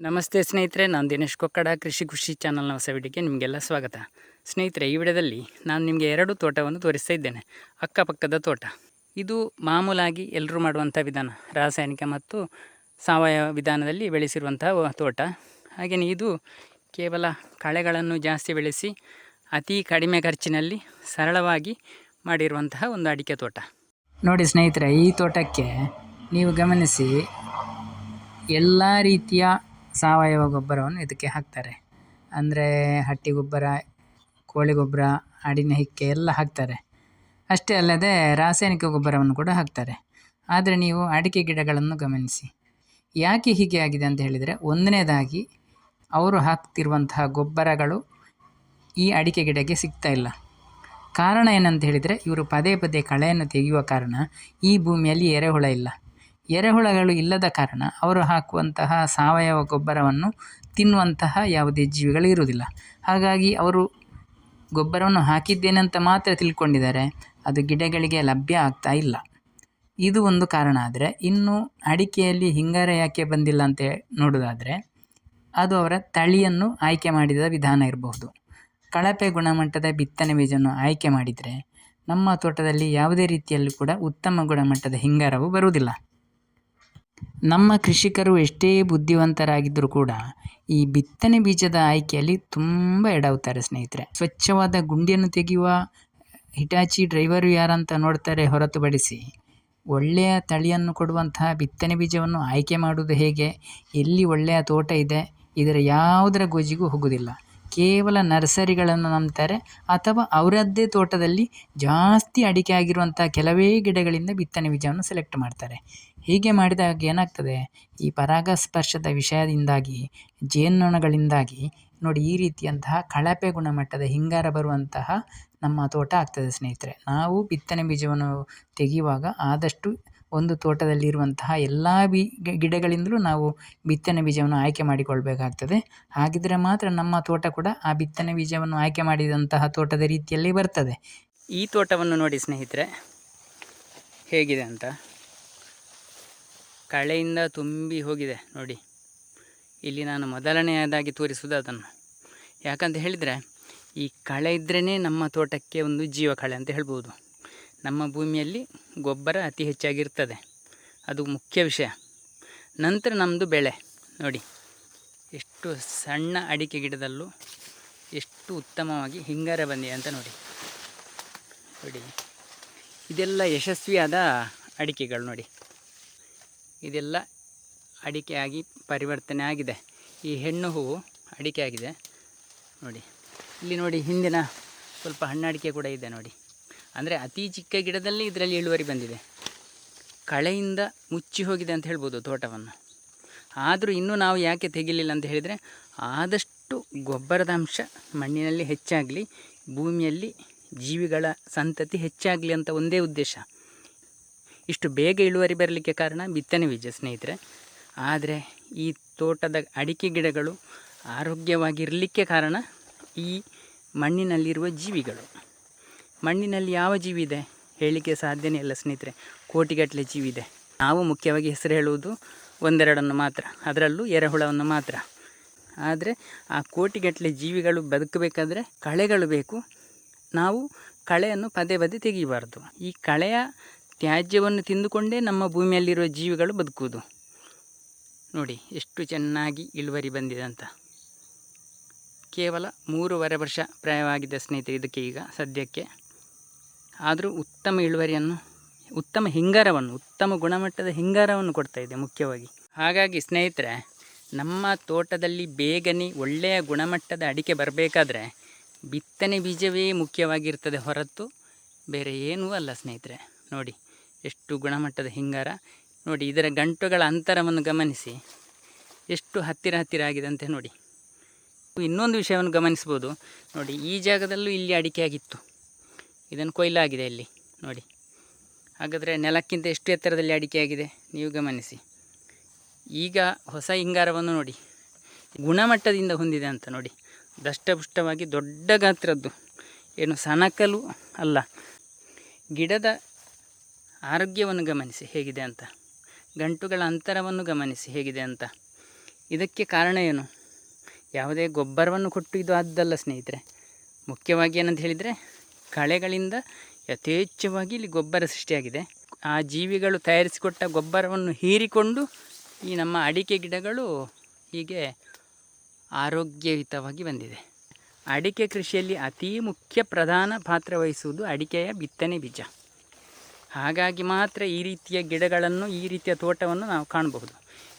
ನಮಸ್ತೆ ಸ್ನೇಹಿತರೆ, ನಾನು ದಿನೇಶ್ ಕೊಕ್ಕಡ, ಕೃಷಿ ಖುಷಿ ಚಾನಲ್ನ ಹೊಸ ವಿಡಿಯೋಗೆ ನಿಮಗೆಲ್ಲ ಸ್ವಾಗತ. ಸ್ನೇಹಿತರೆ, ಈ ವಿಡಿಯೋದಲ್ಲಿ ನಾನು ನಿಮಗೆ ಎರಡು ತೋಟವನ್ನು ತೋರಿಸ್ತಾ ಇದ್ದೇನೆ. ಅಕ್ಕಪಕ್ಕದ ತೋಟ. ಇದು ಮಾಮೂಲಾಗಿ ಎಲ್ಲರೂ ಮಾಡುವಂಥ ವಿಧಾನ. ರಾಸಾಯನಿಕ ಮತ್ತು ಸಾವಯವ ವಿಧಾನದಲ್ಲಿ ಬೆಳೆಸಿರುವಂತಹ ತೋಟ. ಹಾಗೆಯೇ ಇದು ಕೇವಲ ಕಳೆಗಳನ್ನು ಜಾಸ್ತಿ ಬೆಳೆಸಿ ಅತಿ ಕಡಿಮೆ ಖರ್ಚಿನಲ್ಲಿ ಸರಳವಾಗಿ ಮಾಡಿರುವಂತಹ ಒಂದು ಅಡಿಕೆ ತೋಟ. ನೋಡಿ ಸ್ನೇಹಿತರೆ, ಈ ತೋಟಕ್ಕೆ ನೀವು ಗಮನಿಸಿ, ಎಲ್ಲ ರೀತಿಯ ಸಾವಯವ ಗೊಬ್ಬರವನ್ನು ಇದಕ್ಕೆ ಹಾಕ್ತಾರೆ. ಅಂದರೆ ಹಟ್ಟಿ ಗೊಬ್ಬರ, ಕೋಳಿ ಗೊಬ್ಬರ ಆಡಿನ ಹಿಕ್ಕೆ ಎಲ್ಲ ಹಾಕ್ತಾರೆ. ಅಷ್ಟೇ ಅಲ್ಲದೆ ರಾಸಾಯನಿಕ ಗೊಬ್ಬರವನ್ನು ಕೂಡ ಹಾಕ್ತಾರೆ. ಆದರೆ ನೀವು ಅಡಿಕೆ ಗಿಡಗಳನ್ನು ಗಮನಿಸಿ. ಯಾಕೆ ಹೀಗೆ ಆಗಿದೆ ಅಂತ ಹೇಳಿದರೆ ಒಂದನೇದಾಗಿ ಅವರು ಹಾಕ್ತಿರುವಂತಹ ಗೊಬ್ಬರಗಳು ಈ ಅಡಿಕೆ ಗಿಡಕ್ಕೆ ಸಿಗ್ತಾ ಇಲ್ಲ. ಕಾರಣ ಏನಂತ ಹೇಳಿದರೆ ಇವರು ಪದೇ ಪದೇ ಕಳೆಯನ್ನು ತೆಗೆಯುವ ಕಾರಣ ಈ ಭೂಮಿಯಲ್ಲಿ ಎರೆಹುಳ ಇಲ್ಲ. ಎರೆಹುಳಗಳು ಇಲ್ಲದ ಕಾರಣ ಅವರು ಹಾಕುವಂತಹ ಸಾವಯವ ಗೊಬ್ಬರವನ್ನು ತಿನ್ನುವಂತಹ ಯಾವುದೇ ಜೀವಿಗಳು ಇರುವುದಿಲ್ಲ. ಹಾಗಾಗಿ ಅವರು ಗೊಬ್ಬರವನ್ನು ಹಾಕಿದ್ದೇನೆ ಅಂತ ಮಾತ್ರ ತಿಳ್ಕೊಂಡಿದ್ದಾರೆ. ಅದು ಗಿಡಗಳಿಗೆ ಲಭ್ಯ ಆಗ್ತಾ ಇಲ್ಲ. ಇದು ಒಂದು ಕಾರಣ ಆದರೆ, ಇನ್ನು ಅಡಿಕೆಯಲ್ಲಿ ಹಿಂಗಾರ ಯಾಕೆ ಬಂದಿಲ್ಲ ಅಂತ ನೋಡೋದಾದರೆ, ಅದು ಅವರ ತಳಿಯನ್ನು ಆಯ್ಕೆ ಮಾಡಿದ ವಿಧಾನ ಇರಬಹುದು. ಕಳಪೆ ಗುಣಮಟ್ಟದ ಬಿತ್ತನೆ ಬೀಜವನ್ನು ಆಯ್ಕೆ ಮಾಡಿದರೆ, ನಮ್ಮ ತೋಟದಲ್ಲಿ ಯಾವುದೇ ರೀತಿಯಲ್ಲೂ ಕೂಡ ಉತ್ತಮ ಗುಣಮಟ್ಟದ ಹಿಂಗಾರವು ಬರುವುದಿಲ್ಲ. ನಮ್ಮ ಕೃಷಿಕರು ಎಷ್ಟೇ ಬುದ್ಧಿವಂತರಾಗಿದ್ದರೂ ಕೂಡ ಈ ಬಿತ್ತನೆ ಬೀಜದ ಆಯ್ಕೆಯಲ್ಲಿ ತುಂಬ ಎಡವುತ್ತಾರೆ ಸ್ನೇಹಿತರೆ. ಸ್ವಚ್ಛವಾದ ಗುಂಡಿಯನ್ನು ತೆಗೆಯುವ ಹಿಟಾಚಿ ಡ್ರೈವರು ಯಾರಂತ ನೋಡ್ತಾರೆ ಹೊರತುಪಡಿಸಿ ಒಳ್ಳೆಯ ತಳಿಯನ್ನು ಕೊಡುವಂತಹ ಬಿತ್ತನೆ ಬೀಜವನ್ನು ಆಯ್ಕೆ ಮಾಡುವುದು ಹೇಗೆ? ಎಲ್ಲಿ ಒಳ್ಳೆಯ ತೋಟ ಇದೆ? ಇದರ ಯಾವುದರ ಗೋಜಿಗೂ ಹೋಗುವುದಿಲ್ಲ. ಕೇವಲ ನರ್ಸರಿಗಳನ್ನು ನಂಬ್ತಾರೆ ಅಥವಾ ಅವರದ್ದೇ ತೋಟದಲ್ಲಿ ಜಾಸ್ತಿ ಅಡಿಕೆ ಆಗಿರುವಂಥ ಕೆಲವೇ ಗಿಡಗಳಿಂದ ಬಿತ್ತನೆ ಬೀಜವನ್ನು ಸೆಲೆಕ್ಟ್ ಮಾಡ್ತಾರೆ. ಹೀಗೆ ಮಾಡಿದಾಗ ಏನಾಗ್ತದೆ? ಈ ಪರಾಗಸ್ಪರ್ಶದ ವಿಷಯದಿಂದಾಗಿ, ಜೇನ್ನೊಣಗಳಿಂದಾಗಿ ನೋಡಿ ಈ ರೀತಿಯಂತಹ ಕಳಪೆ ಗುಣಮಟ್ಟದ ಹಿಂಗಾರ ಬರುವಂತಹ ನಮ್ಮ ತೋಟ ಆಗ್ತದೆ ಸ್ನೇಹಿತರೆ. ನಾವು ಬಿತ್ತನೆ ಬೀಜವನ್ನು ತೆಗೆಯುವಾಗ ಆದಷ್ಟು ಒಂದು ತೋಟದಲ್ಲಿರುವಂತಹ ಎಲ್ಲ ಬಿ ಗಿಡಗಳಿಂದಲೂ ನಾವು ಬಿತ್ತನೆ ಬೀಜವನ್ನು ಆಯ್ಕೆ ಮಾಡಿಕೊಳ್ಬೇಕಾಗ್ತದೆ. ಹಾಗಿದ್ದರೆ ಮಾತ್ರ ನಮ್ಮ ತೋಟ ಕೂಡ ಆ ಬಿತ್ತನೆ ಬೀಜವನ್ನು ಆಯ್ಕೆ ಮಾಡಿದಂತಹ ತೋಟದ ರೀತಿಯಲ್ಲಿ ಬರ್ತದೆ. ಈ ತೋಟವನ್ನು ನೋಡಿ ಸ್ನೇಹಿತರೆ, ಹೇಗಿದೆ ಅಂತ. ಕಳೆಯಿಂದ ತುಂಬಿ ಹೋಗಿದೆ, ನೋಡಿ. ಇಲ್ಲಿ ನಾನು ಮೊದಲನೆಯದಾಗಿ ತೋರಿಸುವುದು ಅದನ್ನು. ಯಾಕಂತ ಹೇಳಿದರೆ, ಈ ಕಳೆ ಇದ್ರೇ ನಮ್ಮ ತೋಟಕ್ಕೆ ಒಂದು ಜೀವ ಕಳೆ ಅಂತ ಹೇಳ್ಬೋದು. ನಮ್ಮ ಭೂಮಿಯಲ್ಲಿ ಗೊಬ್ಬರ ಅತಿ ಹೆಚ್ಚಾಗಿರ್ತದೆ. ಅದು ಮುಖ್ಯ ವಿಷಯ. ನಂತರ ನಮ್ಮದು ಬೆಳೆ, ನೋಡಿ. ಎಷ್ಟು ಸಣ್ಣ ಅಡಿಕೆ ಗಿಡದಲ್ಲೂ ಎಷ್ಟು ಉತ್ತಮವಾಗಿ ಹಿಂಗಾರ ಬಂದಿದೆ ಅಂತ ನೋಡಿ. ನೋಡಿ. ಇದೆಲ್ಲ ಯಶಸ್ವಿಯಾದ ಅಡಿಕೆಗಳು ನೋಡಿ. ಇದೆಲ್ಲ ಅಡಿಕೆ ಆಗಿ ಪರಿವರ್ತನೆ ಆಗಿದೆ. ಈ ಹೆಣ್ಣು ಹೂವು ಅಡಿಕೆ ಆಗಿದೆ ನೋಡಿ, ಇಲ್ಲಿ ನೋಡಿ ಹಿಂದಿನ ಸ್ವಲ್ಪ ಹಣ್ಣಡಿಕೆ ಕೂಡ ಇದೆ ನೋಡಿ. ಅಂದರೆ ಅತಿ ಚಿಕ್ಕ ಗಿಡದಲ್ಲಿ ಇದರಲ್ಲಿ ಇಳುವರಿ ಬಂದಿದೆ. ಕಳೆಯಿಂದ ಮುಚ್ಚಿ ಹೋಗಿದೆ ಅಂತ ಹೇಳ್ಬೋದು ತೋಟವನ್ನು. ಆದರೂ ಇನ್ನೂ ನಾವು ಯಾಕೆ ತೆಗಿಲಿಲ್ಲ ಅಂತ ಹೇಳಿದರೆ, ಆದಷ್ಟು ಗೊಬ್ಬರದ ಅಂಶ ಮಣ್ಣಿನಲ್ಲಿ ಹೆಚ್ಚಾಗಲಿ, ಭೂಮಿಯಲ್ಲಿ ಜೀವಿಗಳ ಸಂತತಿ ಹೆಚ್ಚಾಗಲಿ ಅಂತ ಒಂದೇ ಉದ್ದೇಶ. ಇಷ್ಟು ಬೇಗ ಇಳುವರಿ ಬರಲಿಕ್ಕೆ ಕಾರಣ ಬಿತ್ತನೆ ಬೀಜ ಸ್ನೇಹಿತರೆ. ಆದರೆ ಈ ತೋಟದ ಅಡಿಕೆ ಗಿಡಗಳು ಆರೋಗ್ಯವಾಗಿರಲಿಕ್ಕೆ ಕಾರಣ ಈ ಮಣ್ಣಿನಲ್ಲಿರುವ ಜೀವಿಗಳು. ಮಣ್ಣಿನಲ್ಲಿ ಯಾವ ಜೀವಿ ಇದೆ? ಹೇಳಲಿಕ್ಕೆ ಸಾಧ್ಯನೇ ಇಲ್ಲ ಸ್ನೇಹಿತರೆ. ಕೋಟಿಗಟ್ಟಲೆ ಜೀವಿ ಇದೆ. ನಾವು ಮುಖ್ಯವಾಗಿ ಹೆಸರು ಹೇಳುವುದು ಒಂದೆರಡನ್ನು ಮಾತ್ರ. ಅದರಲ್ಲೂ ಎರೆಹುಳವನ್ನು ಮಾತ್ರ. ಆದರೆ ಆ ಕೋಟಿಗಟ್ಟಲೆ ಜೀವಿಗಳು ಬದುಕಬೇಕಾದ್ರೆ ಕಳೆಗಳು ಬೇಕು. ನಾವು ಕಳೆಯನ್ನು ಪದೇ ಪದೇ ತೆಗಿಬಾರ್ದು. ಈ ಕಳೆಯ ತ್ಯಾಜ್ಯವನ್ನು ತಿಂದುಕೊಂಡೇ ನಮ್ಮ ಭೂಮಿಯಲ್ಲಿರುವ ಜೀವಿಗಳು ಬದುಕುವುದು. ನೋಡಿ, ಎಷ್ಟು ಚೆನ್ನಾಗಿ ಇಳುವರಿ ಬಂದಿದೆ ಅಂತ ಕೇವಲ ಮೂರುವರೆ ವರ್ಷ ಪ್ರಾಯವಾಗಿದ್ದ ಸ್ನೇಹಿತರೆ, ಇದಕ್ಕೆ ಈಗ ಸದ್ಯಕ್ಕೆ. ಆದರೂ ಉತ್ತಮ ಇಳುವರಿಯನ್ನು, ಉತ್ತಮ ಹಿಂಗಾರವನ್ನು, ಉತ್ತಮ ಗುಣಮಟ್ಟದ ಹಿಂಗಾರವನ್ನು ಕೊಡ್ತಾ ಇದೆ ಮುಖ್ಯವಾಗಿ. ಹಾಗಾಗಿ ಸ್ನೇಹಿತರೆ, ನಮ್ಮ ತೋಟದಲ್ಲಿ ಬೇಗನೆ ಒಳ್ಳೆಯ ಗುಣಮಟ್ಟದ ಅಡಿಕೆ ಬರಬೇಕಾದ್ರೆ ಬಿತ್ತನೆ ಬೀಜವೇ ಮುಖ್ಯವಾಗಿರ್ತದೆ ಹೊರತು ಬೇರೆ ಏನೂ ಅಲ್ಲ ಸ್ನೇಹಿತರೆ. ನೋಡಿ ಎಷ್ಟು ಗುಣಮಟ್ಟದ ಹಿಂಗಾರ? ನೋಡಿ, ಇದರ ಗಂಟುಗಳ ಅಂತರವನ್ನು ಗಮನಿಸಿ. ಎಷ್ಟು ಹತ್ತಿರ ಹತ್ತಿರ ಆಗಿದೆ ಅಂತ ನೋಡಿ. ಇನ್ನೊಂದು ವಿಷಯವನ್ನು ಗಮನಿಸ್ಬೋದು ನೋಡಿ, ಈ ಜಾಗದಲ್ಲೂ ಇಲ್ಲಿ ಅಡಿಕೆ ಆಗಿತ್ತು. ಇದನ್ನು ಕೊಯ್ಲಾಗಿದೆ ಇಲ್ಲಿ. ನೋಡಿ, ಹಾಗಾದರೆ ನೆಲಕ್ಕಿಂತ ಎಷ್ಟು ಎತ್ತರದಲ್ಲಿ ಅಡಿಕೆ ಆಗಿದೆ ನೀವು ಗಮನಿಸಿ. ಈಗ ಹೊಸ ಹಿಂಗಾರವನ್ನು ನೋಡಿ. ಗುಣಮಟ್ಟದಿಂದ ಹೊಂದಿದೆ ಅಂತ ನೋಡಿ. ದಷ್ಟಪುಷ್ಟವಾಗಿ ದೊಡ್ಡ ಗಾತ್ರದ್ದು. ಏನು ಸಣಕಲು ಅಲ್ಲ. ಗಿಡದ ಆರೋಗ್ಯವನ್ನು ಗಮನಿಸಿ ಹೇಗಿದೆ ಅಂತ, ಗಂಟುಗಳ ಅಂತರವನ್ನು ಗಮನಿಸಿ ಹೇಗಿದೆ ಅಂತ. ಇದಕ್ಕೆ ಕಾರಣ ಏನು? ಯಾವುದೇ ಗೊಬ್ಬರವನ್ನು ಕೊಟ್ಟು ಇದು ಆದ್ದಲ್ಲ ಸ್ನೇಹಿತರೆ. ಮುಖ್ಯವಾಗಿ ಏನಂತ ಹೇಳಿದರೆ, ಕಳೆಗಳಿಂದ ಯಥೇಚ್ಛವಾಗಿ ಇಲ್ಲಿ ಗೊಬ್ಬರ ಸೃಷ್ಟಿಯಾಗಿದೆ. ಆ ಜೀವಿಗಳು ತಯಾರಿಸಿಕೊಟ್ಟ ಗೊಬ್ಬರವನ್ನು ಹೀರಿಕೊಂಡು ಈ ನಮ್ಮ ಅಡಿಕೆ ಗಿಡಗಳು ಹೀಗೆ ಆರೋಗ್ಯಯುತವಾಗಿ ಬಂದಿದೆ. ಅಡಿಕೆ ಕೃಷಿಯಲ್ಲಿ ಅತೀ ಮುಖ್ಯ ಪ್ರಧಾನ ಪಾತ್ರ ವಹಿಸುವುದು ಅಡಿಕೆಯ ಬಿತ್ತನೆ ಬೀಜ. ಹಾಗಾಗಿ ಮಾತ್ರ ಈ ರೀತಿಯ ಗಿಡಗಳನ್ನು, ಈ ರೀತಿಯ ತೋಟವನ್ನು ನಾವು ಕಾಣಬಹುದು.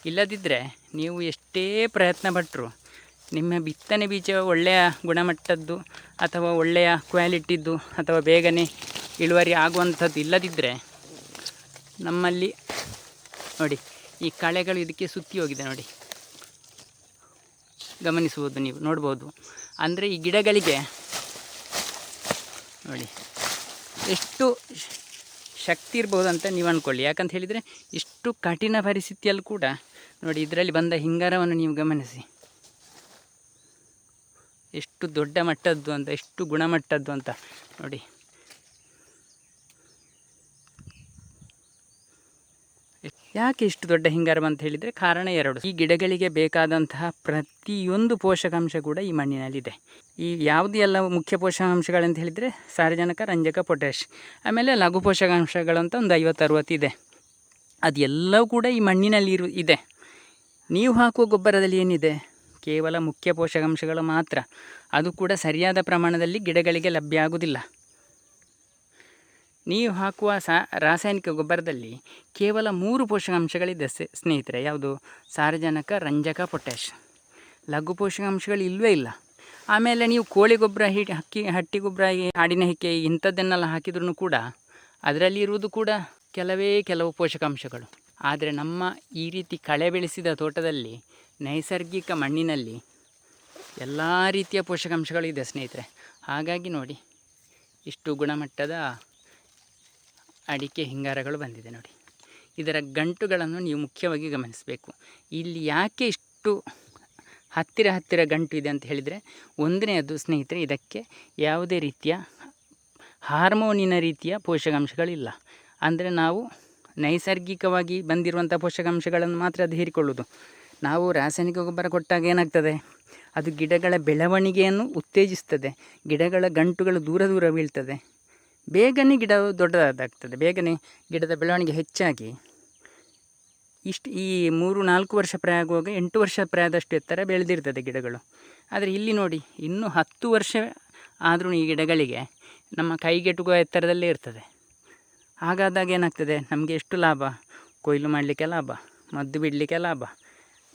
ಇಲ್ಲದಿದ್ದರೆ ನೀವು ಎಷ್ಟೇ ಪ್ರಯತ್ನ ಪಟ್ಟರು ನಿಮ್ಮ ಬಿತ್ತನೆ ಬೀಜ ಒಳ್ಳೆಯ ಗುಣಮಟ್ಟದ್ದು ಅಥವಾ ಒಳ್ಳೆಯ ಕ್ವಾಲಿಟಿದ್ದು ಅಥವಾ ಬೇಗನೆ ಇಳುವರಿ ಆಗುವಂಥದ್ದು ಇಲ್ಲದಿದ್ದರೆ ನಮ್ಮಲ್ಲಿ ನೋಡಿ, ಈ ಕಳೆಗಳು ಇದಕ್ಕೆ ಸುತ್ತಿ ಹೋಗಿದೆ ನೋಡಿ. ಗಮನಿಸುವುದು ನೀವು, ನೋಡ್ಬೋದು. ಅಂದರೆ ಈ ಗಿಡಗಳಿಗೆ ನೋಡಿ, ಎಷ್ಟು ಶಕ್ತಿ ಇರ್ಬೋದು ಅಂತ ನೀವು ಅಂದ್ಕೊಳ್ಳಿ ಯಾಕಂತ ಹೇಳಿದರೆ ಇಷ್ಟು ಕಠಿಣ ಪರಿಸ್ಥಿತಿಯಲ್ಲಿ ಕೂಡ ನೋಡಿ ಇದರಲ್ಲಿ ಬಂದ ಹಿಂಗಾರವನ್ನು ನೀವು ಗಮನಿಸಿ. ಎಷ್ಟು ದೊಡ್ಡ ಮಟ್ಟದ್ದು ಅಂತ, ಎಷ್ಟು ಗುಣಮಟ್ಟದ್ದು ಅಂತ ನೋಡಿ. ಯಾಕೆ ಇಷ್ಟು ದೊಡ್ಡ ಹಿಂಗಾರ ಅಂತ ಹೇಳಿದರೆ ಕಾರಣ ಎರಡು. ಈ ಗಿಡಗಳಿಗೆ ಬೇಕಾದಂತಹ ಪ್ರತಿಯೊಂದು ಪೋಷಕಾಂಶ ಕೂಡ ಈ ಮಣ್ಣಿನಲ್ಲಿದೆ. ಈ ಯಾವುದು ಎಲ್ಲ ಮುಖ್ಯ ಪೋಷಕಾಂಶಗಳಂತ ಹೇಳಿದರೆ ಸಾರಜನಕ, ರಂಜಕ ಪೊಟ್ಯಾಶ್ ಆಮೇಲೆ ಲಘು ಪೋಷಕಾಂಶಗಳಂತ ಒಂದು ಐವತ್ತು ಅರುವತ್ತು ಇದೆ. ಅದೆಲ್ಲವೂ ಕೂಡ ಈ ಮಣ್ಣಿನಲ್ಲಿ ಇರು ಇದೆ. ನೀವು ಹಾಕುವ ಗೊಬ್ಬರದಲ್ಲಿ ಏನಿದೆ? ಕೇವಲ ಮುಖ್ಯ ಪೋಷಕಾಂಶಗಳು ಮಾತ್ರ. ಅದು ಕೂಡ ಸರಿಯಾದ ಪ್ರಮಾಣದಲ್ಲಿ ಗಿಡಗಳಿಗೆ ಲಭ್ಯ ಆಗುವುದಿಲ್ಲ. ನೀವು ಹಾಕುವ ಸಾ, ರಾಸಾಯನಿಕ ಗೊಬ್ಬರದಲ್ಲಿ ಕೇವಲ ಮೂರು ಪೋಷಕಾಂಶಗಳಿದೆ ಸ್ನೇಹಿತರೆ. ಯಾವುದು? ಸಾರಜನಕ, ರಂಜಕ ಪೊಟ್ಯಾಶ್ ಲಘು ಪೋಷಕಾಂಶಗಳು ಇಲ್ಲವೇ ಇಲ್ಲ. ಆಮೇಲೆ ನೀವು ಕೋಳಿ ಗೊಬ್ಬರ ಹಿಟ್ಟು ಹಕ್ಕಿ, ಹಟ್ಟಿ ಗೊಬ್ಬರ ಆಡಿನ ಹಿಕ್ಕೆ ಇಂಥದ್ದನ್ನೆಲ್ಲ ಹಾಕಿದ್ರೂ ಕೂಡ ಅದರಲ್ಲಿ ಇರುವುದು ಕೂಡ ಕೆಲವೇ ಕೆಲವು ಪೋಷಕಾಂಶಗಳು. ಆದರೆ ನಮ್ಮ ಈ ರೀತಿ ಕಳೆ ಬೆಳೆಸಿದ ತೋಟದಲ್ಲಿ, ನೈಸರ್ಗಿಕ ಮಣ್ಣಿನಲ್ಲಿ ಎಲ್ಲ ರೀತಿಯ ಪೋಷಕಾಂಶಗಳು ಇದೆ ಸ್ನೇಹಿತರೆ. ಹಾಗಾಗಿ ನೋಡಿ, ಇಷ್ಟು ಗುಣಮಟ್ಟದ ಅಡಿಕೆ ಹಿಂಗಾರಗಳು ಬಂದಿದೆ ನೋಡಿ. ಇದರ ಗಂಟುಗಳನ್ನು ನೀವು ಮುಖ್ಯವಾಗಿ ಗಮನಿಸಬೇಕು. ಇಲ್ಲಿ ಯಾಕೆ ಇಷ್ಟು ಹತ್ತಿರ ಹತ್ತಿರ ಗಂಟು ಇದೆ ಅಂತ ಹೇಳಿದರೆ, ಒಂದನೆಯದು ಸ್ನೇಹಿತರೆ, ಇದಕ್ಕೆ ಯಾವುದೇ ರೀತಿಯ ಹಾರ್ಮೋನಿನ ರೀತಿಯ ಪೋಷಕಾಂಶಗಳಿಲ್ಲ. ಅಂದರೆ ನಾವು ನೈಸರ್ಗಿಕವಾಗಿ ಬಂದಿರುವಂಥ ಪೋಷಕಾಂಶಗಳನ್ನು ಮಾತ್ರ ಅದು ಹೀರಿಕೊಳ್ಳೋದು ನಾವು ರಾಸಾಯನಿಕ ಗೊಬ್ಬರ ಕೊಟ್ಟಾಗ ಏನಾಗ್ತದೆ? ಅದು ಗಿಡಗಳ ಬೆಳವಣಿಗೆಯನ್ನು ಉತ್ತೇಜಿಸ್ತದೆ. ಗಿಡಗಳ ಗಂಟುಗಳು ದೂರ ದೂರ ಬೀಳ್ತದೆ. ಬೇಗನೆ ಗಿಡ ದೊಡ್ಡದಾಗ್ತದೆ ಬೇಗನೆ ಗಿಡದ ಬೆಳವಣಿಗೆ ಹೆಚ್ಚಾಗಿ ಇಷ್ಟು ಈ ಮೂರು, ನಾಲ್ಕು ವರ್ಷ ಪ್ರಾಯ ಆಗುವಾಗ ಎಂಟು ವರ್ಷ ಪ್ರಾಯದಷ್ಟು ಎತ್ತರ ಬೆಳೆದಿರ್ತದೆ ಗಿಡಗಳು. ಆದರೆ ಇಲ್ಲಿ ನೋಡಿ, ಇನ್ನೂ ಹತ್ತು ವರ್ಷ ಆದರೂ ಈ ಗಿಡಗಳಿಗೆ ನಮ್ಮ ಕೈಗೆಟುಕುವ ಎತ್ತರದಲ್ಲೇ ಇರ್ತದೆ. ಹಾಗಾದಾಗ ಏನಾಗ್ತದೆ? ನಮಗೆ ಎಷ್ಟು ಲಾಭ? ಕೊಯ್ಲು ಮಾಡಲಿಕ್ಕೆ ಲಾಭ? ಮದ್ದು ಬಿಡಲಿಕ್ಕೆ ಲಾಭ?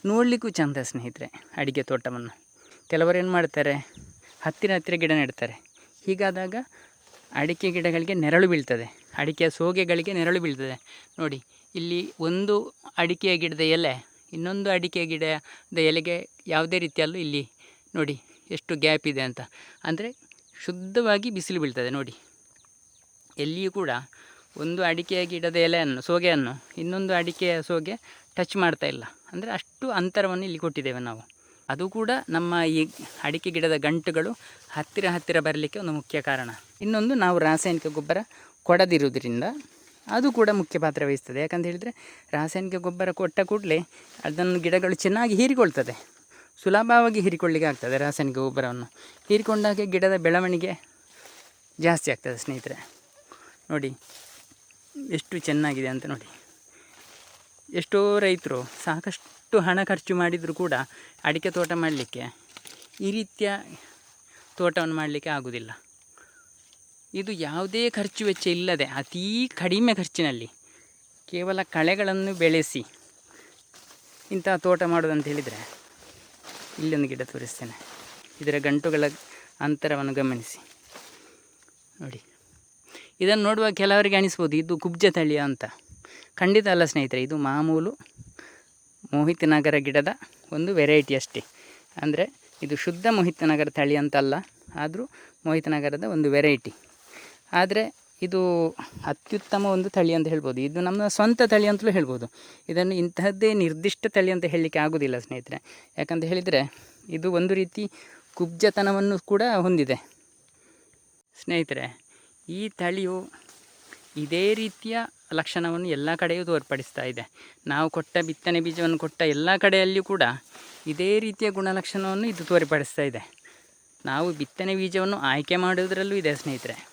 ನೋಡಲಿಕ್ಕೂ ಚಂದ ಸ್ನೇಹಿತರೆ ಅಡಿಕೆ ತೋಟವನ್ನು. ಕೆಲವರು ಏನು ಮಾಡ್ತಾರೆ? ಹತ್ತಿರ ಹತ್ತಿರ ಗಿಡ ನೆಡ್ತಾರೆ. ಹೀಗಾದಾಗ ಅಡಿಕೆ ಗಿಡಗಳಿಗೆ ನೆರಳು ಬೀಳ್ತದೆ. ಅಡಿಕೆಯ ಸೋಗೆಗಳಿಗೆ ನೆರಳು ಬೀಳ್ತದೆ. ನೋಡಿ, ಇಲ್ಲಿ ಒಂದು ಅಡಿಕೆಯ ಗಿಡದ ಎಲೆ, ಇನ್ನೊಂದು ಅಡಿಕೆ ಗಿಡದ ಎಲೆಗೆ ಯಾವುದೇ ರೀತಿಯಲ್ಲೂ ಇಲ್ಲಿ ನೋಡಿ ಎಷ್ಟು ಗ್ಯಾಪ್ ಇದೆ ಅಂತ. ಅಂದರೆ ಶುದ್ಧವಾಗಿ ಬಿಸಿಲು ಬೀಳ್ತದೆ, ನೋಡಿ. ಎಲ್ಲಿಯೂ ಕೂಡ ಒಂದು ಅಡಿಕೆಯ ಗಿಡದ ಎಲೆಯನ್ನು, ಸೋಗೆಯನ್ನು ಇನ್ನೊಂದು ಅಡಿಕೆಯ ಸೋಗೆ ಟಚ್ ಮಾಡ್ತಾ ಇಲ್ಲ. ಅಂದರೆ ಅಷ್ಟು ಅಂತರವನ್ನು ಇಲ್ಲಿ ಕೊಟ್ಟಿದ್ದೇವೆ ನಾವು. ಅದು ಕೂಡ ನಮ್ಮ ಈ ಅಡಿಕೆ ಗಿಡದ ಗಂಟುಗಳು ಹತ್ತಿರ ಹತ್ತಿರ ಬರಲಿಕ್ಕೆ ಒಂದು ಮುಖ್ಯ ಕಾರಣ. ಇನ್ನೊಂದು ನಾವು ರಾಸಾಯನಿಕ ಗೊಬ್ಬರ ಕೊಡದಿರುವುದರಿಂದ ಅದು ಕೂಡ ಮುಖ್ಯ ಪಾತ್ರ ವಹಿಸ್ತದೆ. ಯಾಕಂತ ಹೇಳಿದರೆ ರಾಸಾಯನಿಕ ಗೊಬ್ಬರ ಕೊಟ್ಟ ಕೂಡಲೇ ಅದನ್ನು ಗಿಡಗಳು ಚೆನ್ನಾಗಿ ಹೀರಿಕೊಳ್ತದೆ. ಸುಲಭವಾಗಿ ಹೀರಿಕೊಳ್ಳಿಕ್ಕೆ ಆಗ್ತದೆ ರಾಸಾಯನಿಕ ಗೊಬ್ಬರವನ್ನು. ಹೀರಿಕೊಂಡಾಗ ಗಿಡದ ಬೆಳವಣಿಗೆ ಜಾಸ್ತಿ ಆಗ್ತದೆ ಸ್ನೇಹಿತರೆ. ನೋಡಿ, ಎಷ್ಟು ಚೆನ್ನಾಗಿದೆ ಅಂತ ನೋಡಿ. ಎಷ್ಟೋ ರೈತರು ಸಾಕಷ್ಟು ಹಣ ಖರ್ಚು ಮಾಡಿದರೂ ಕೂಡ ಅಡಿಕೆ ತೋಟ ಮಾಡಲಿಕ್ಕೆ ಈ ರೀತಿಯ ತೋಟವನ್ನು ಮಾಡಲಿಕ್ಕೆ ಆಗುವುದಿಲ್ಲ ಇದು ಯಾವುದೇ ಖರ್ಚು ವೆಚ್ಚ ಇಲ್ಲದೆ ಅತೀ ಕಡಿಮೆ ಖರ್ಚಿನಲ್ಲಿ ಕೇವಲ ಕಳೆಗಳನ್ನು ಬೆಳೆಸಿ ಇಂತಹ ತೋಟ ಮಾಡೋದಂತ ಹೇಳಿದರೆ ಇಲ್ಲೊಂದು ಗಿಡ ತೋರಿಸ್ತೇನೆ. ಇದರ ಗಂಟುಗಳ ಅಂತರವನ್ನು ಗಮನಿಸಿ. ನೋಡಿ. ಇದನ್ನು ನೋಡುವ ಕೆಲವರಿಗೆ ಅನಿಸ್ಬೋದು, ಇದು ಕುಬ್ಜ ತಳಿಯ ಅಂತ. ಖಂಡಿತ ಅಲ್ಲ ಸ್ನೇಹಿತರೆ, ಇದು ಮಾಮೂಲು ಮೋಹಿತ್ ನಗರ ಗಿಡದ ಒಂದು ವೆರೈಟಿ ಅಷ್ಟೇ. ಅಂದರೆ ಇದು ಶುದ್ಧ ಮೋಹಿತ್ ನಗರ ತಳಿ ಅಂತಲ್ಲ, ಆದರೂ ಮೋಹಿತ್ ನಗರದ ಒಂದು ವೆರೈಟಿ ಆದರೆ ಇದು ಅತ್ಯುತ್ತಮ ಒಂದು ತಳಿ ಅಂತ ಹೇಳ್ಬೋದು. ಇದು ನಮ್ಮ ಸ್ವಂತ ತಳಿ ಅಂತಲೂ ಹೇಳ್ಬೋದು. ಇದನ್ನು ಇಂತಹದ್ದೇ ನಿರ್ದಿಷ್ಟ ತಳಿ ಅಂತ ಹೇಳಲಿಕ್ಕೆ ಆಗೋದಿಲ್ಲ ಸ್ನೇಹಿತರೆ. ಯಾಕಂತ ಹೇಳಿದರೆ ಇದು ಒಂದು ರೀತಿ ಕುಬ್ಜತನವನ್ನು ಕೂಡ ಹೊಂದಿದೆ. ಸ್ನೇಹಿತರೆ, ಈ ತಳಿಯು ಇದೇ ರೀತಿಯ ಲಕ್ಷಣವನ್ನು ಎಲ್ಲ ಕಡೆಯೂ ತೋರ್ಪಡಿಸ್ತಾ ಇದೆ. ನಾವು ಕೊಟ್ಟ ಬಿತ್ತನೆ ಬೀಜವನ್ನು ಕೊಟ್ಟ ಎಲ್ಲ ಕಡೆಯಲ್ಲಿಯೂ ಕೂಡ ಇದೇ ರೀತಿಯ ಗುಣಲಕ್ಷಣವನ್ನು ಇದು ತೋರ್ಪಡಿಸ್ತಾ ಇದೆ. ನಾವು ಬಿತ್ತನೆ ಬೀಜವನ್ನು ಆಯ್ಕೆ ಮಾಡುವುದರಲ್ಲೂ ಇದೆ ಸ್ನೇಹಿತರೆ.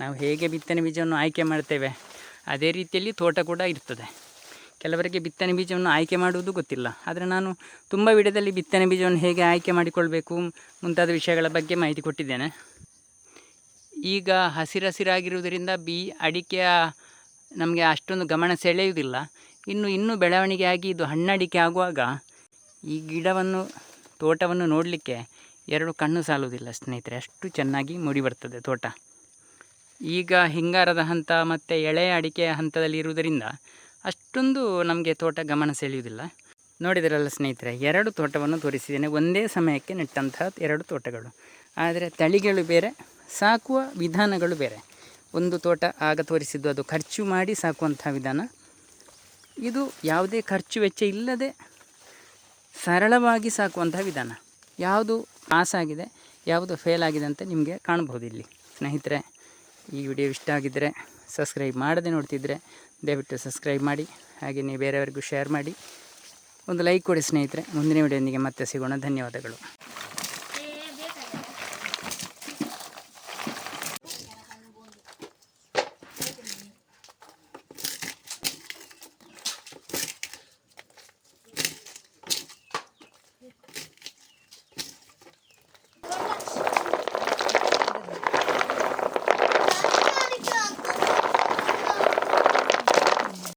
ನಾವು ಹೇಗೆ ಬಿತ್ತನೆ ಬೀಜವನ್ನು ಆಯ್ಕೆ ಮಾಡ್ತೇವೆ? ಅದೇ ರೀತಿಯಲ್ಲಿ ತೋಟ ಕೂಡ ಇರ್ತದೆ. ಕೆಲವರಿಗೆ ಬಿತ್ತನೆ ಬೀಜವನ್ನು ಆಯ್ಕೆ ಮಾಡುವುದು ಗೊತ್ತಿಲ್ಲ. ಆದರೆ ನಾನು ತುಂಬ ವಿಡಿಯೋದಲ್ಲಿ ಬಿತ್ತನೆ ಬೀಜವನ್ನು ಹೇಗೆ ಆಯ್ಕೆ ಮಾಡಿಕೊಳ್ಬೇಕು ಮುಂತಾದ ವಿಷಯಗಳ ಬಗ್ಗೆ ಮಾಹಿತಿ ಕೊಟ್ಟಿದ್ದೇನೆ. ಈಗ ಹಸಿರಸಿರಾಗಿರುವುದರಿಂದ ಬಿ ಅಡಿಕೆಯ ನಮಗೆ ಅಷ್ಟೊಂದು ಗಮನ ಸೆಳೆಯುವುದಿಲ್ಲ. ಇನ್ನು, ಇನ್ನೂ ಬೆಳವಣಿಗೆಯಾಗಿ ಇದು ಹಣ್ಣಡಿಕೆ ಆಗುವಾಗ ಈ ಗಿಡವನ್ನು, ತೋಟವನ್ನು ನೋಡಲಿಕ್ಕೆ ಎರಡು ಕಣ್ಣು ಸಾಲುವುದಿಲ್ಲ ಸ್ನೇಹಿತರೆ. ಅಷ್ಟು ಚೆನ್ನಾಗಿ ಮೂಡಿ ಬರ್ತದೆ ತೋಟ. ಈಗ ಹಿಂಗಾರದ ಹಂತ ಮತ್ತು ಎಳೆಯ ಅಡಿಕೆಯ ಹಂತದಲ್ಲಿ ಇರುವುದರಿಂದ ಅಷ್ಟೊಂದು ನಮಗೆ ತೋಟ ಗಮನ ಸೆಳೆಯುವುದಿಲ್ಲ. ನೋಡಿದಿರಲ್ಲ ಸ್ನೇಹಿತರೆ, ಎರಡು ತೋಟವನ್ನು ತೋರಿಸಿದ್ದೇನೆ. ಒಂದೇ ಸಮಯಕ್ಕೆ ನೆಟ್ಟಂತಹ ಎರಡು ತೋಟಗಳು. ಆದರೆ ತಳಿಗಳು ಬೇರೆ ಸಾಕುವ ವಿಧಾನಗಳು ಬೇರೆ. ಒಂದು ತೋಟ ಆಗ ತೋರಿಸಿದ್ದು ಅದು ಖರ್ಚು ಮಾಡಿ ಸಾಕುವಂಥ ವಿಧಾನ. ಇದು ಯಾವುದೇ ಖರ್ಚು ವೆಚ್ಚ ಇಲ್ಲದೆ ಸರಳವಾಗಿ ಸಾಕುವಂಥ ವಿಧಾನ. ಯಾವುದು ಪಾಸಾಗಿದೆ ಯಾವುದು ಫೇಲ್ ಆಗಿದೆ ಅಂತ ನಿಮಗೆ ಕಾಣ್ಬೋದು ಇಲ್ಲಿ. ಸ್ನೇಹಿತರೆ, ಈ ವಿಡಿಯೋ ಇಷ್ಟ ಆಗಿದ್ದರೆ ಸಬ್ಸ್ಕ್ರೈಬ್ ಮಾಡದೆ ನೋಡ್ತಿದ್ದರೆ ದಯವಿಟ್ಟು ಸಬ್ಸ್ಕ್ರೈಬ್ ಮಾಡಿ, ಹಾಗೆಯೇ ಬೇರೆಯವರಿಗೂ ಶೇರ್ ಮಾಡಿ. ಒಂದು ಲೈಕ್ ಕೊಡಿ ಸ್ನೇಹಿತರೆ, ಮುಂದಿನ ವಿಡಿಯೋನಿಗೆ ಮತ್ತೆ ಸಿಗೋಣ. ಧನ್ಯವಾದಗಳು.